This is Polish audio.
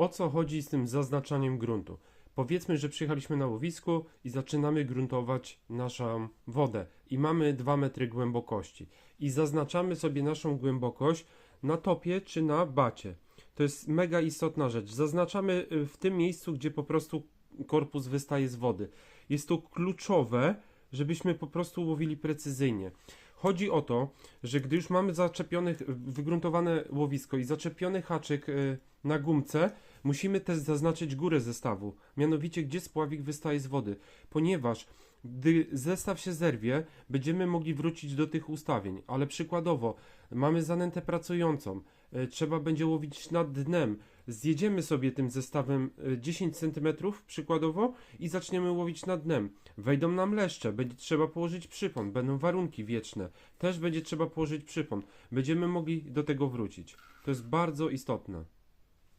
O co chodzi z tym zaznaczaniem gruntu? Powiedzmy, że przyjechaliśmy na łowisko i zaczynamy gruntować naszą wodę i mamy 2 metry głębokości i zaznaczamy sobie naszą głębokość na topie czy na bacie. To jest mega istotna rzecz. Zaznaczamy y, w tym miejscu, gdzie po prostu korpus wystaje z wody. Jest to kluczowe, żebyśmy po prostu łowili precyzyjnie. Chodzi o to, że gdy już mamy zaczepione, wygruntowane łowisko i zaczepiony haczyk y, na gumce, musimy też zaznaczyć górę zestawu, mianowicie gdzie spławik wystaje z wody, ponieważ gdy zestaw się zerwie, będziemy mogli wrócić do tych ustawień, ale przykładowo mamy zanętę pracującą, y, trzeba będzie łowić nad dnem, zjedziemy sobie tym zestawem y, 10 cm przykładowo i zaczniemy łowić nad dnem. Wejdą nam leszcze, będzie trzeba położyć przypon, będą warunki wieczne, też będzie trzeba położyć przypon. Będziemy mogli do tego wrócić. To jest bardzo istotne.